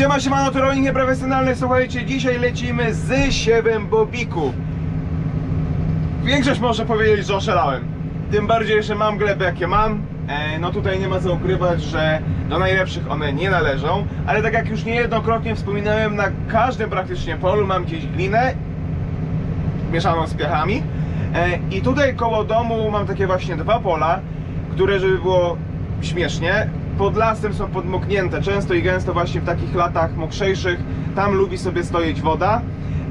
Siema, siema, to rolnik nieprofesjonalny. Słuchajcie, dzisiaj lecimy z siewem bobiku. Większość może powiedzieć, że oszalałem. Tym bardziej, że mam gleby jakie mam. E, no tutaj nie ma co ukrywać, że do najlepszych one nie należą. Ale tak jak już niejednokrotnie wspominałem, na każdym praktycznie polu mam gdzieś glinę mieszaną z piachami. E, I tutaj koło domu mam takie właśnie dwa pola, które żeby było śmiesznie, pod lasem są podmoknięte, często i gęsto właśnie w takich latach mokrzejszych, tam lubi sobie stoić woda.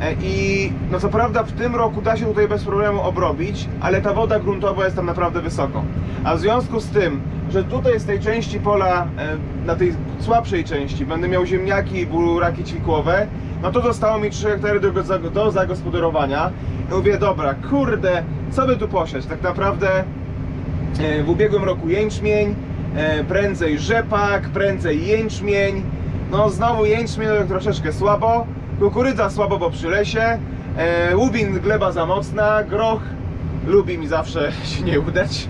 E, I no co prawda w tym roku da się tutaj bez problemu obrobić, ale ta woda gruntowa jest tam naprawdę wysoko. A w związku z tym, że tutaj z tej części pola, e, na tej słabszej części będę miał ziemniaki i buraki ćwikłowe, no to zostało mi 3 hektary do, do, zagospodarowania. I mówię, dobra, kurde, co by tu posiać? Tak naprawdę e, w ubiegłym roku jęczmień, prędzej rzepak, prędzej jęczmień. No znowu jęczmień troszeczkę słabo, kukurydza słabo, bo przy lesie, e, łubin gleba za mocna, groch lubi mi zawsze się nie udać.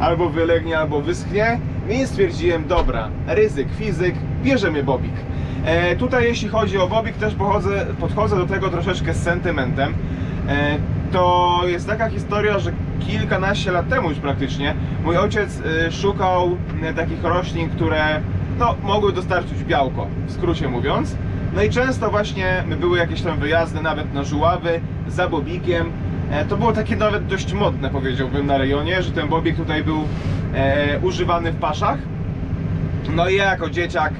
Albo wylegnie, albo wyschnie. Więc stwierdziłem, dobra, ryzyk, fizyk, bierzemy bobik. E, tutaj jeśli chodzi o bobik, też pochodzę, podchodzę do tego troszeczkę z sentymentem. E, to jest taka historia, że kilkanaście lat temu już praktycznie mój ojciec e, szukał e, takich roślin, które no, mogły dostarczyć białko, w skrócie mówiąc. No i często właśnie były jakieś tam wyjazdy nawet na żuławy za bobikiem. E, To było takie nawet dość modne powiedziałbym na rejonie, że ten bobik tutaj był e, używany w paszach. No i ja jako dzieciak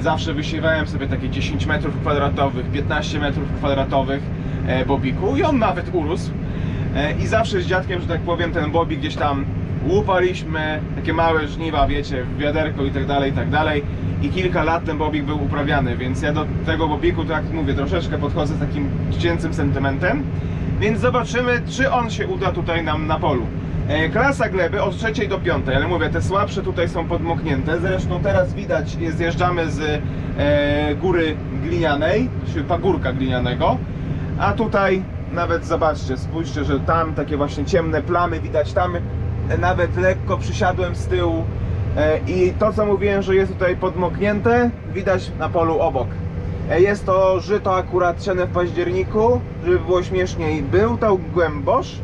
zawsze wysiewałem sobie takie 10 metrów kwadratowych, 15 metrów kwadratowych e, bobiku i on nawet urósł. E, I zawsze z dziadkiem, że tak powiem, ten bobik gdzieś tam łupaliśmy, takie małe żniwa, wiecie, w wiaderko i tak dalej, i tak dalej. I kilka lat ten bobik był uprawiany, więc ja do tego bobiku, tak mówię, troszeczkę podchodzę z takim dziecięcym sentymentem. Więc zobaczymy, czy on się uda tutaj nam na polu. E, Klasa gleby od trzeciej do piątej, ale mówię, te słabsze tutaj są podmoknięte. Zresztą teraz widać, zjeżdżamy z e, góry glinianej, czy pagórka glinianego. A tutaj nawet zobaczcie, spójrzcie, że tam takie właśnie ciemne plamy widać. Tam e, nawet lekko przysiadłem z tyłu. E, I to co mówiłem, że jest tutaj podmoknięte, widać na polu obok. E, Jest to żyto akurat siane w październiku, żeby było śmieszniej. Był to głębosz,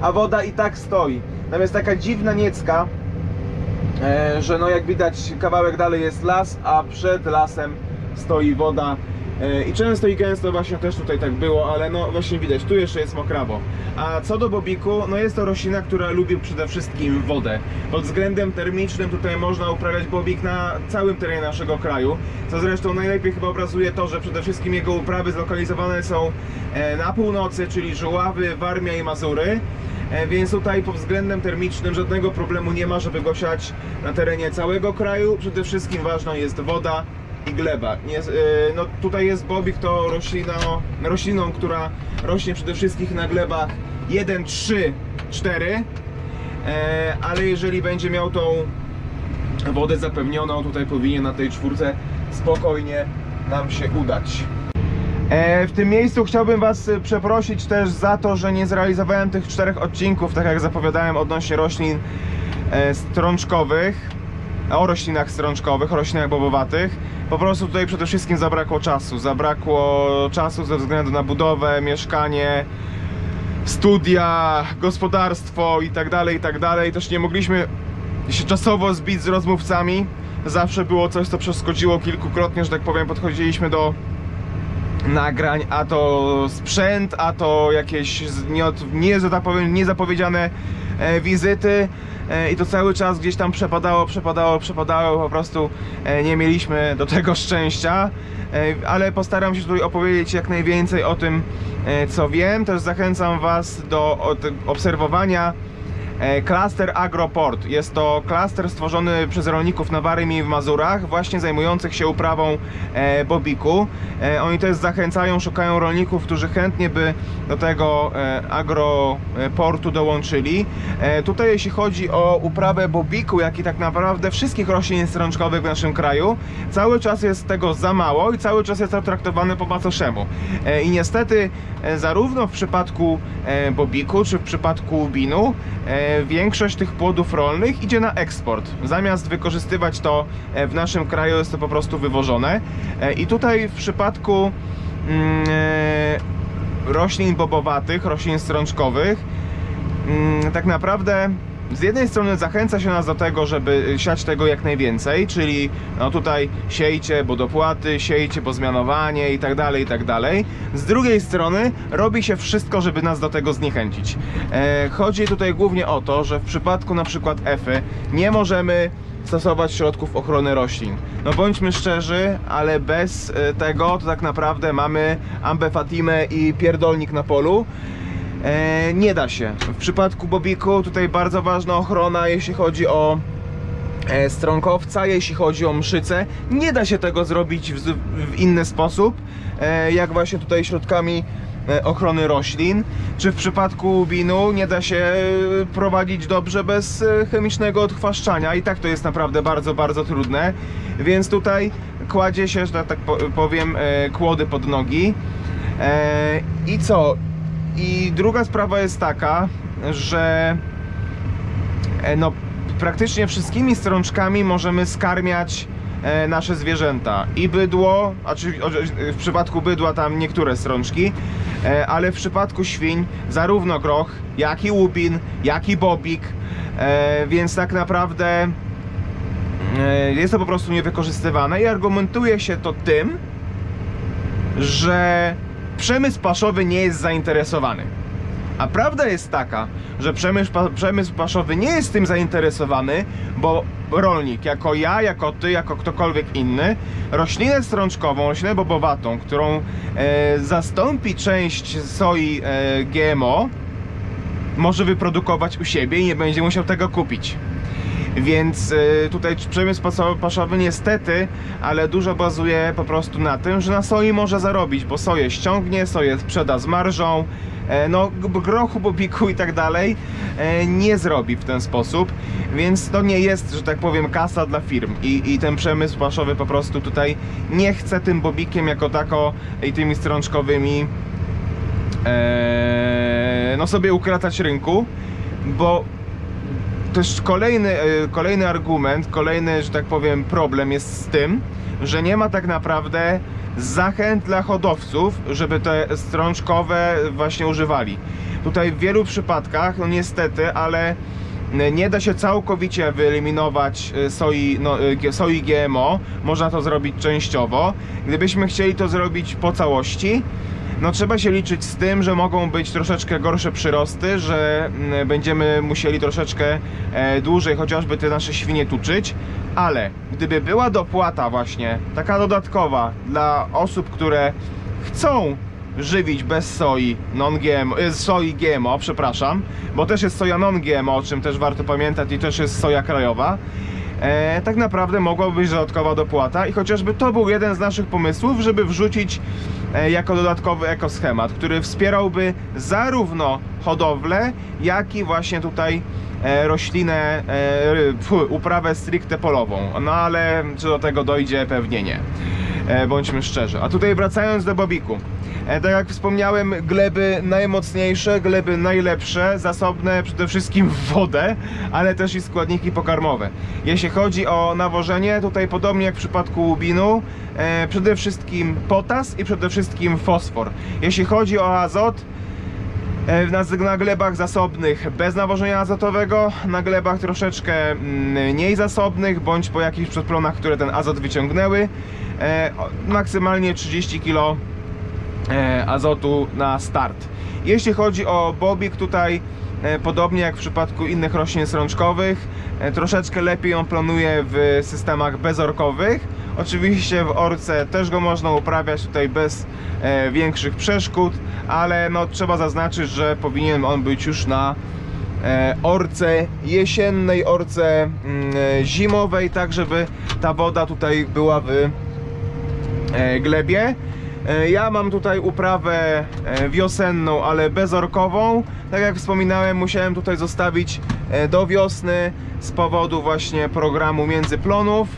a woda i tak stoi. Tam jest taka dziwna niecka, e, że no jak widać kawałek dalej jest las, a przed lasem stoi woda. E, I często i gęsto właśnie też tutaj tak było, ale no właśnie widać, tu jeszcze jest mokrawo. A co do bobiku, no jest to roślina, która lubi przede wszystkim wodę. Pod względem termicznym tutaj można uprawiać bobik na całym terenie naszego kraju, co zresztą najlepiej chyba obrazuje to, że przede wszystkim jego uprawy zlokalizowane są e, na północy, czyli Żuławy, Warmia i Mazury. E, Więc tutaj pod względem termicznym żadnego problemu nie ma, żeby go siać na terenie całego kraju. Przede wszystkim ważna jest woda i gleba. Nie, e, no tutaj jest bobik, to roślina, rośliną, która rośnie przede wszystkim na glebach 1, 3, 4. E, ale jeżeli będzie miał tą wodę zapewnioną, tutaj powinien na tej czwórce spokojnie nam się udać. E, W tym miejscu chciałbym Was przeprosić też za to, że nie zrealizowałem tych czterech odcinków, tak jak zapowiadałem odnośnie roślin e, strączkowych, o roślinach strączkowych, o roślinach bobowatych. Po prostu tutaj przede wszystkim zabrakło czasu. Zabrakło czasu ze względu na budowę, mieszkanie, studia, gospodarstwo i tak dalej, i tak. Też nie mogliśmy się czasowo zbić z rozmówcami. Zawsze było coś, co przeszkodziło kilkukrotnie, że tak powiem, podchodziliśmy do nagrań, a to sprzęt, a to jakieś niezapowiedziane e, wizyty. E, i to cały czas gdzieś tam przepadało, przepadało, przepadało, po prostu e, nie mieliśmy do tego szczęścia, ale postaram się tutaj opowiedzieć jak najwięcej o tym, co wiem. Też zachęcam Was do obserwowania Klaster Agroport. Jest to klaster stworzony przez rolników na Warmii i w Mazurach, właśnie zajmujących się uprawą e, bobiku. E, oni też zachęcają, szukają rolników, którzy chętnie by do tego e, agroportu dołączyli. E, tutaj jeśli chodzi o uprawę bobiku, jak i tak naprawdę wszystkich roślin strączkowych w naszym kraju, cały czas jest tego za mało i cały czas jest to traktowane po macoszemu. E, I niestety e, zarówno w przypadku e, bobiku, czy w przypadku binu, e, e, większość tych płodów rolnych idzie na eksport. Zamiast wykorzystywać to e, w naszym kraju, jest to po prostu wywożone. E, I tutaj w przypadku mm, e, roślin bobowatych, roślin strączkowych, mm, tak naprawdę z jednej strony zachęca się nas do tego, żeby siać tego jak najwięcej, czyli no tutaj siejcie bodopłaty, siejcie pozmianowanie i tak dalej, i tak dalej. Z drugiej strony robi się wszystko, żeby nas do tego zniechęcić. E, chodzi tutaj głównie o to, że w przypadku na przykład EFY nie możemy stosować środków ochrony roślin. No bądźmy szczerzy, ale bez e, tego to tak naprawdę mamy ambefatimę i pierdolnik na polu. E, nie da się. W przypadku Bobiku tutaj bardzo ważna ochrona, jeśli chodzi o e, jeśli chodzi o mszycę. Nie da się tego zrobić w, w inny sposób, e, jak właśnie tutaj środkami e, ochrony roślin. Czy w przypadku binu nie da się e, prowadzić dobrze bez e, chemicznego odchwaszczania. I tak to jest naprawdę bardzo, bardzo trudne. Więc tutaj kładzie się, że tak po- powiem, kłody pod nogi. I co? I druga sprawa jest taka, że e, no, praktycznie wszystkimi strączkami możemy skarmiać e, nasze zwierzęta. I bydło, a czy w przypadku bydła tam niektóre strączki, e, ale w przypadku świń zarówno groch, jak i łubin, jak i bobik, więc tak naprawdę jest to po prostu niewykorzystywane i argumentuje się to tym, że przemysł paszowy nie jest zainteresowany. A prawda jest taka, że przemysł, przemysł paszowy nie jest tym zainteresowany, bo rolnik, jako ja, jako ty, jako ktokolwiek inny, roślinę strączkową, roślinę bobowatą, którą e, zastąpi część soi e, GMO, może wyprodukować u siebie i nie będzie musiał tego kupić. Więc y, tutaj przemysł paszowy niestety, ale dużo bazuje po prostu na tym, że na soi może zarobić, bo soję ściągnie, soję sprzeda z marżą, e, no grochu, bobiku i tak dalej e, nie zrobi w ten sposób, więc to nie jest, że tak powiem, kasa dla firm. I, i ten przemysł paszowy po prostu tutaj nie chce tym bobikiem jako tako i tymi strączkowymi e, no sobie ukratać rynku, bo też kolejny, e, kolejny argument, kolejny, że tak powiem, problem jest z tym, że nie ma tak naprawdę zachęt dla hodowców, żeby te strączkowe właśnie używali. Tutaj w wielu przypadkach, no niestety, ale nie da się całkowicie wyeliminować e, soi, no, e, soi GMO. Można to zrobić częściowo. Gdybyśmy chcieli to zrobić po całości, no trzeba się liczyć z tym, że mogą być troszeczkę gorsze przyrosty, że mm, będziemy musieli troszeczkę e, dłużej chociażby te nasze świnie tuczyć, ale gdyby była dopłata właśnie, taka dodatkowa dla osób, które chcą żywić bez soi non-GMO, e, soi GMO, przepraszam, bo też jest soja non-GMO, o czym też warto pamiętać i też jest soja krajowa, e, tak naprawdę mogłaby być dodatkowa dopłata i chociażby to był jeden z naszych pomysłów, żeby wrzucić e, jako dodatkowy ekoschemat, który wspierałby zarówno hodowlę, jak i właśnie tutaj e, roślinę, e, fu, uprawę stricte polową. No ale czy do tego dojdzie? Pewnie nie. E, bądźmy szczerzy. A tutaj wracając do Bobiku. E, tak jak wspomniałem, gleby najmocniejsze, gleby najlepsze, zasobne przede wszystkim w wodę, ale też i składniki pokarmowe. Jeśli chodzi o nawożenie, tutaj podobnie jak w przypadku łubinu, e, przede wszystkim potas i przede wszystkim fosfor. Jeśli chodzi o azot, Na, na glebach zasobnych bez nawożenia azotowego, na glebach troszeczkę mm, mniej zasobnych, bądź po jakichś przedplonach, które ten azot wyciągnęły, e, maksymalnie 30 kg e, azotu na start. Jeśli chodzi o bobik, tutaj e, podobnie jak w przypadku innych roślin strączkowych, e, troszeczkę lepiej on planuje w systemach bezorkowych. Oczywiście w orce też go można uprawiać tutaj bez e, większych przeszkód, ale no, trzeba zaznaczyć, że powinien on być już na e, orce jesiennej, orce mm, e, zimowej, tak żeby ta woda tutaj była w e, glebie. E, Ja mam tutaj uprawę e, wiosenną, ale bezorkową. Tak jak wspominałem, musiałem tutaj zostawić e, do wiosny z powodu właśnie programu międzyplonów.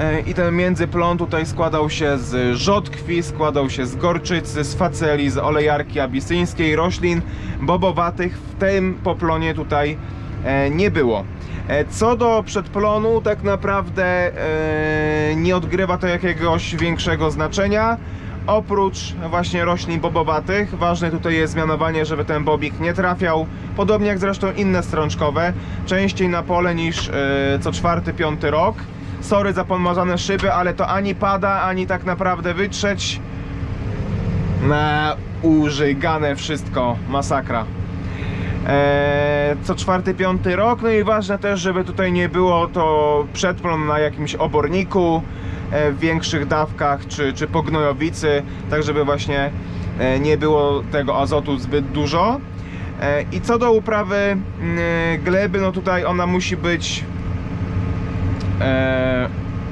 E, I ten międzyplon tutaj składał się z rzodkwi, składał się z gorczycy, z faceli, z olejarki abisyńskiej, roślin bobowatych. W tym poplonie tutaj e, nie było. E, Co do przedplonu, tak naprawdę nie odgrywa to jakiegoś większego znaczenia. Oprócz właśnie roślin bobowatych, ważne tutaj jest zmianowanie, żeby ten bobik nie trafiał, podobnie jak zresztą inne strączkowe, częściej na pole niż co czwarty, piąty rok. Sorry za pomazane szyby, ale to ani pada, ani tak naprawdę wytrzeć. Na użygane wszystko, masakra. Eee, co czwarty, piąty rok. No i ważne też, żeby tutaj nie było to przedplon na jakimś oborniku e, w większych dawkach, czy, czy po gnojowicy, tak żeby właśnie e, nie było tego azotu zbyt dużo. E, I co do uprawy mm, gleby, no tutaj ona musi być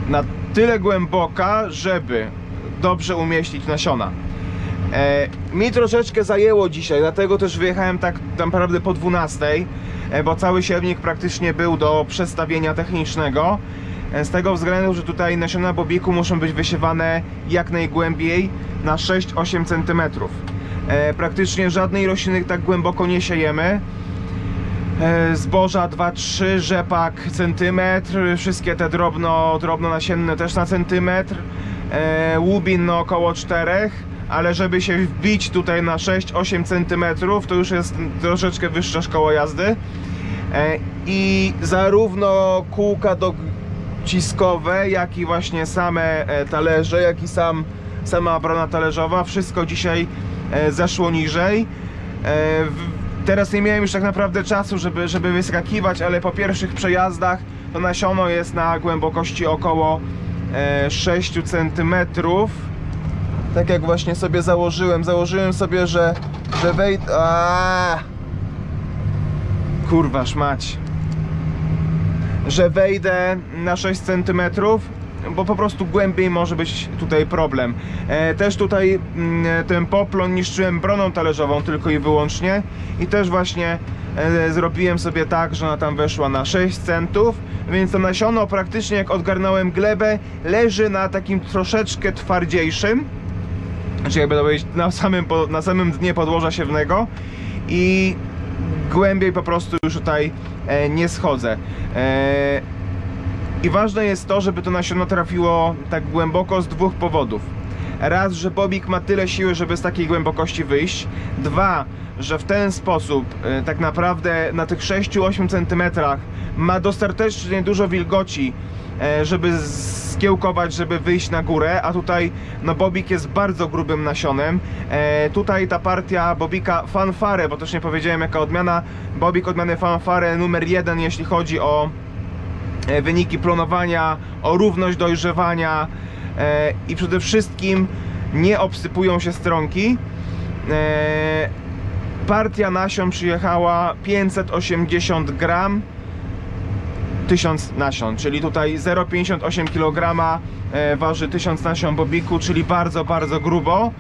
na tyle głęboka, żeby dobrze umieścić nasiona. E, mi troszeczkę zajęło dzisiaj, dlatego też wyjechałem tak naprawdę po 12, e, bo cały siewnik praktycznie był do przestawienia technicznego. E, z tego względu, że tutaj nasiona bobiku muszą być wysiewane jak najgłębiej na 6-8 cm. E, praktycznie żadnej rośliny tak głęboko nie siejemy. E, Zboża 2-3, rzepak centymetr, wszystkie te drobno, drobno nasienne też na centymetr, e, łubin no około 4, ale żeby się wbić tutaj na 6-8 centymetrów, to już jest troszeczkę wyższa szkoła jazdy. E, I zarówno kółka dociskowe, jak i właśnie same talerze, jak i sam, sama obrona talerzowa, wszystko dzisiaj zeszło niżej. Teraz nie miałem już tak naprawdę czasu, żeby, żeby wyskakiwać, ale po pierwszych przejazdach to nasiono jest na głębokości około e, 6 cm. Tak jak właśnie sobie założyłem. Założyłem sobie, że, że wejdę. Kurwa szmać. Że wejdę na 6 cm, bo po prostu głębiej może być tutaj problem. E, też tutaj mm, ten poplon niszczyłem broną talerzową tylko i wyłącznie i też właśnie e, zrobiłem sobie tak, że ona tam weszła na 6 centów, więc to nasiono praktycznie jak odgarnąłem glebę leży na takim troszeczkę twardziejszym znaczy jakby to powiedzieć, na samym, na samym dnie podłoża siewnego i głębiej po prostu już tutaj e, nie schodzę. I ważne jest to, żeby to nasiono trafiło tak głęboko z dwóch powodów. Raz, że bobik ma tyle siły, żeby z takiej głębokości wyjść. Dwa, że w ten sposób e, tak naprawdę na tych 6-8 cm ma dostatecznie dużo wilgoci, e, żeby skiełkować, żeby wyjść na górę, a tutaj no bobik jest bardzo grubym nasionem. E, tutaj ta partia bobika fanfare, bo też nie powiedziałem jaka odmiana, bobik odmiany fanfare numer jeden, jeśli chodzi o wyniki plonowania, o równość dojrzewania e, i przede wszystkim nie obsypują się stronki. E, partia nasion przyjechała 580 gram 1000 nasion, czyli tutaj 0,58 kg e, waży 1000 nasion bobiku, czyli bardzo, bardzo grubo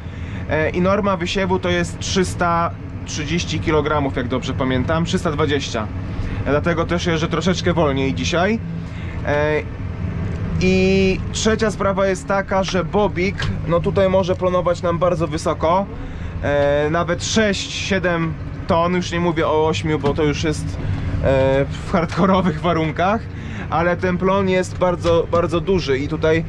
E, i norma wysiewu to jest 330 kg, jak dobrze pamiętam, 320. Dlatego też jeżdżę troszeczkę wolniej dzisiaj. E, I trzecia sprawa jest taka, że bobik, no tutaj może plonować nam bardzo wysoko, e, nawet 6-7 ton, już nie mówię o 8, bo to już jest e, w hardkorowych warunkach, ale ten plon jest bardzo, bardzo duży i tutaj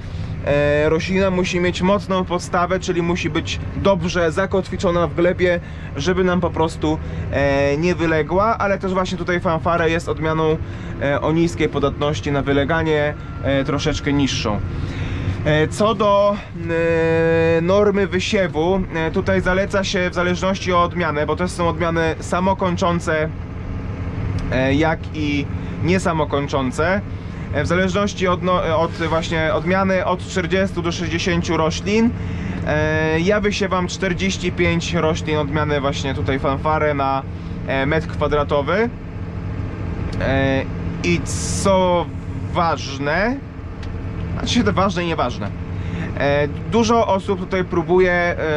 roślina musi mieć mocną podstawę, czyli musi być dobrze zakotwiczona w glebie, żeby nam po prostu e, nie wyległa, ale też właśnie tutaj fanfara jest odmianą e, o niskiej podatności na wyleganie, e, troszeczkę niższą. E, Co do e, normy wysiewu, e, tutaj zaleca się w zależności od odmiany, bo to są odmiany samokończące, e, jak i niesamokończące. E, W zależności od, no, od właśnie odmiany od 40 do 60 roślin. E, Ja wysiewam 45 roślin odmiany właśnie tutaj fanfare na e, metr kwadratowy. E, I co ważne, znaczy to ważne i nieważne. E, Dużo osób tutaj próbuje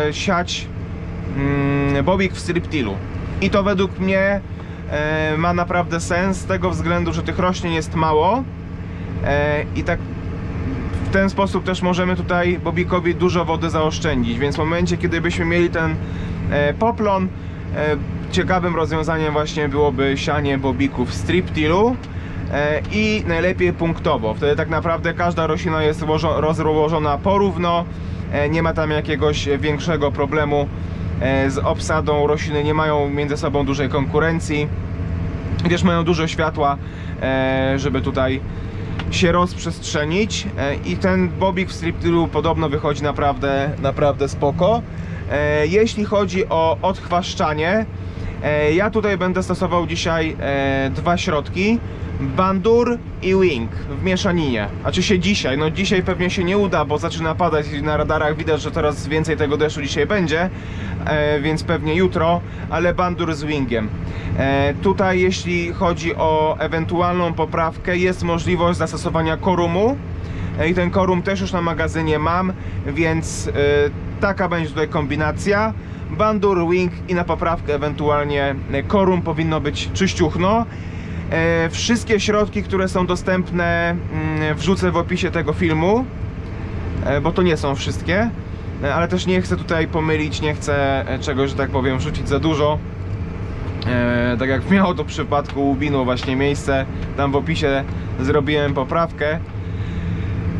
e, siać mm, bobik w striptilu. I to według mnie e, ma naprawdę sens z tego względu, że tych roślin jest mało e, i tak w ten sposób też możemy tutaj bobikowi dużo wody zaoszczędzić, więc w momencie kiedy byśmy mieli ten e, poplon e, ciekawym rozwiązaniem właśnie byłoby sianie bobików striptilu e, i najlepiej punktowo. Wtedy tak naprawdę każda roślina jest rozło- rozłożona porówno, e, nie ma tam jakiegoś większego problemu e, z obsadą. Rośliny nie mają między sobą dużej konkurencji, gdyż mają dużo światła, e, żeby tutaj się rozprzestrzenić e, i ten bobik w striptilu podobno wychodzi naprawdę, naprawdę spoko. E, Jeśli chodzi o odchwaszczanie, e, ja tutaj będę stosował dzisiaj dwa środki. Bandur i Wing w mieszaninie. Znaczy się dzisiaj, no dzisiaj pewnie się nie uda, bo zaczyna padać na radarach widać, że coraz więcej tego deszczu dzisiaj będzie, więc pewnie jutro, ale Bandur z Wingiem. E, tutaj jeśli chodzi o ewentualną poprawkę, jest możliwość zastosowania korumu E, i ten korum też już na magazynie mam, więc e, taka będzie tutaj kombinacja. Bandur, Wing i na poprawkę ewentualnie e, korum powinno być czyściuchno. E, Wszystkie środki, które są dostępne mm, wrzucę w opisie tego filmu, e, bo to nie są wszystkie, e, ale też nie chcę tutaj pomylić, nie chcę e, czegoś, że tak powiem, wrzucić za dużo. E, tak jak miało to w przypadku Łubinu właśnie miejsce, tam w opisie zrobiłem poprawkę.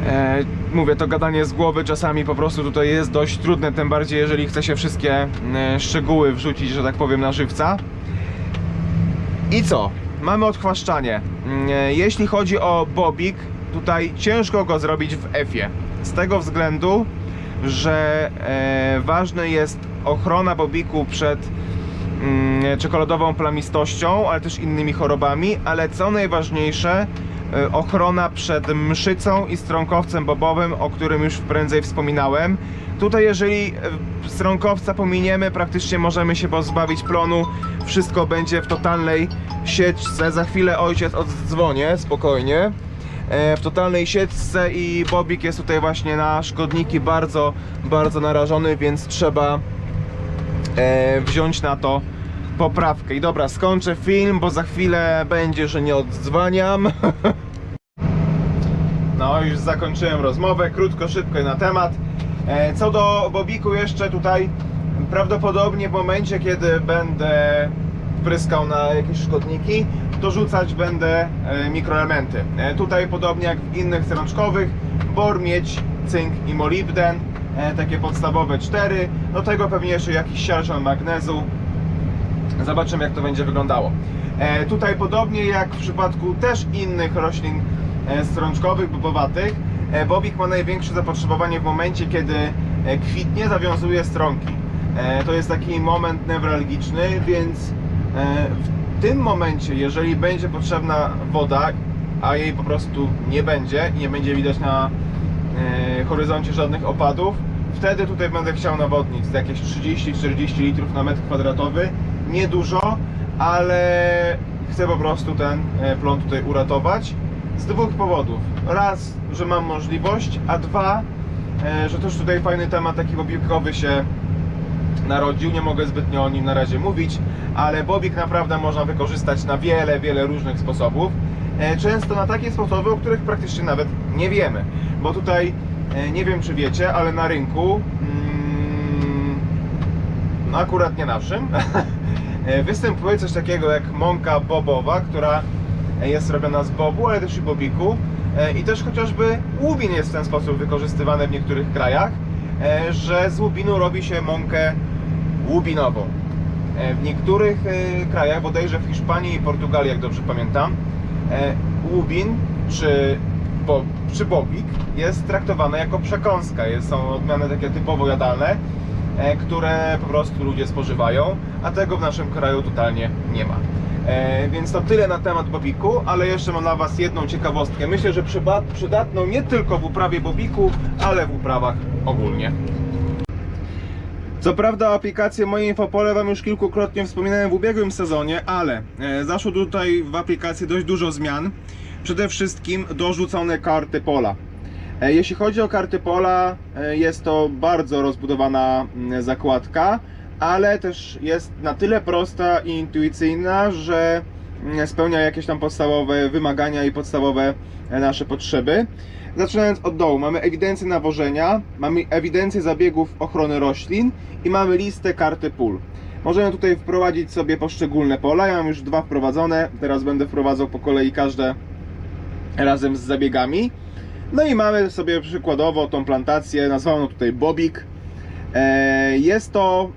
E, mówię, to gadanie z głowy czasami po prostu tutaj jest dość trudne, tym bardziej jeżeli chce się wszystkie e, szczegóły wrzucić, że tak powiem, na żywca. I co? Mamy odchwaszczanie. Mm, e, Jeśli chodzi o bobik, tutaj ciężko go zrobić w F-ie. Z tego względu, że e, ważne jest ochrona bobiku przed mm, czekoladową plamistością, ale też innymi chorobami, ale co najważniejsze, e, ochrona przed mszycą i strąkowcem bobowym, o którym już prędzej wspominałem. Tutaj jeżeli e, strąkowca pominiemy, praktycznie możemy się pozbawić plonu, wszystko będzie w totalnej sieczce. Za chwilę ojciec oddzwonie, spokojnie. E, W totalnej sieczce i bobik jest tutaj właśnie na szkodniki bardzo, bardzo narażony, więc trzeba e, wziąć na to poprawkę. I dobra, skończę film, bo za chwilę będzie, że nie oddzwaniam. No, już zakończyłem rozmowę, krótko, szybko na temat. E, Co do Bobiku jeszcze tutaj prawdopodobnie w momencie, kiedy będę pryskał na jakieś szkodniki, to rzucać będę e, mikroelementy. E, Tutaj podobnie jak w innych strączkowych, bor, miedź, cynk i molibden, e, takie podstawowe cztery. Do tego pewnie jeszcze jakiś siarczan magnezu, Zobaczymy jak to będzie wyglądało. Tutaj podobnie jak w przypadku też innych roślin strączkowych, bobowatych, bobik ma największe zapotrzebowanie w momencie, kiedy kwitnie, zawiązuje stronki. To jest taki moment newralgiczny, więc w tym momencie, jeżeli będzie potrzebna woda, a jej po prostu nie będzie i nie będzie widać na e, horyzoncie żadnych opadów, wtedy tutaj będę chciał nawodnić jakieś 30-40 litrów na metr kwadratowy. Niedużo, ale chcę po prostu ten e, plon tutaj uratować z dwóch powodów. Raz, że mam możliwość, a dwa, e, że też tutaj fajny temat taki bobikowy się narodził. Nie mogę zbytnio o nim na razie mówić, ale bobik naprawdę można wykorzystać na wiele, wiele różnych sposobów. E, Często na takie sposoby, o których praktycznie nawet nie wiemy. Bo tutaj, e, nie wiem czy wiecie, ale na rynku, no akurat nie naszym, e, występuje coś takiego jak mąka bobowa, która jest robiona z bobu, ale też i bobiku. I też chociażby łubin jest w ten sposób wykorzystywany w niektórych krajach, że z łubinu robi się mąkę łubinową. E, W niektórych e, krajach, bodajże w Hiszpanii i Portugalii, jak dobrze pamiętam, e, łubin czy, bo, czy bobik jest traktowane jako przekąska. Jest, są odmiany takie typowo jadalne, e, które po prostu ludzie spożywają, a tego w naszym kraju totalnie nie ma. E, więc to tyle na temat bobiku, ale jeszcze mam dla Was jedną ciekawostkę. Myślę, że przydatną nie tylko w uprawie bobiku, ale w uprawach ogólnie. Co prawda o aplikację Moje Infopole Wam już kilkukrotnie wspominałem w ubiegłym sezonie, ale e, zaszło tutaj w aplikacji dość dużo zmian. Przede wszystkim dorzucone karty pola. E, Jeśli chodzi o karty pola, e, jest to bardzo rozbudowana mm, zakładka, ale też jest na tyle prosta i intuicyjna, że mm, spełnia jakieś tam podstawowe wymagania i podstawowe nasze potrzeby. Zaczynając od dołu, mamy ewidencję nawożenia, mamy ewidencję zabiegów ochrony roślin i mamy listę karty pól. Możemy tutaj wprowadzić sobie poszczególne pola. Ja mam już dwa wprowadzone, teraz będę wprowadzał po kolei każde razem z zabiegami. No i mamy sobie przykładowo tą plantację, nazwano tutaj Bobik. E, Jest to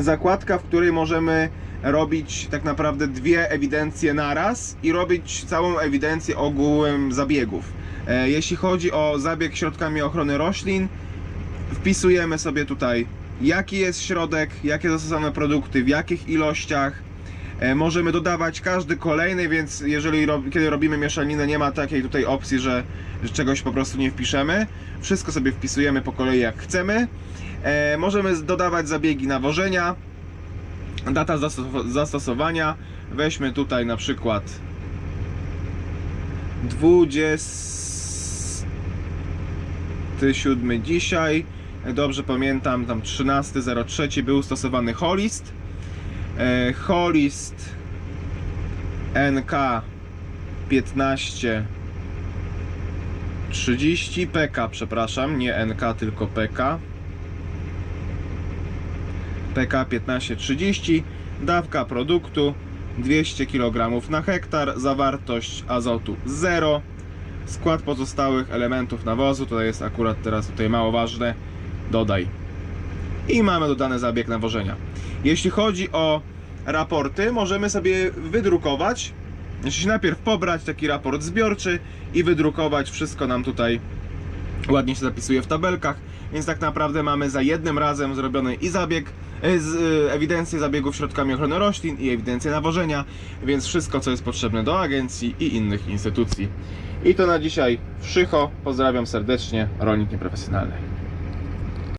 zakładka, w której możemy robić tak naprawdę dwie ewidencje naraz i robić całą ewidencję ogółem zabiegów. E, Jeśli chodzi o zabieg środkami ochrony roślin, wpisujemy sobie tutaj jaki jest środek, jakie zastosowano produkty, w jakich ilościach. E, Możemy dodawać każdy kolejny, więc jeżeli kiedy robimy mieszaninę, nie ma takiej tutaj opcji, że, że czegoś po prostu nie wpiszemy. Wszystko sobie wpisujemy po kolei jak chcemy. E, możemy dodawać zabiegi nawożenia, data zasto- zastosowania. Weźmy tutaj na przykład 27 dzisiaj. Dobrze pamiętam, tam 13.03 był stosowany Holist. E, Holist NK 15 30 PK, przepraszam, nie NK, tylko PK. PK 1530, dawka produktu 200 kg na hektar, zawartość azotu 0, skład pozostałych elementów nawozu, to jest akurat teraz tutaj mało ważne, dodaj. I mamy dodany zabieg nawożenia. Jeśli chodzi o raporty, możemy sobie wydrukować, jeśli najpierw pobrać taki raport zbiorczy i wydrukować, wszystko nam tutaj ładnie się zapisuje w tabelkach, więc tak naprawdę mamy za jednym razem zrobiony i zabieg, e, z, e, ewidencję zabiegów środkami ochrony roślin i ewidencję nawożenia, więc wszystko co jest potrzebne do agencji i innych instytucji. I to na dzisiaj wszycho. Pozdrawiam serdecznie, rolnik nieprofesjonalny.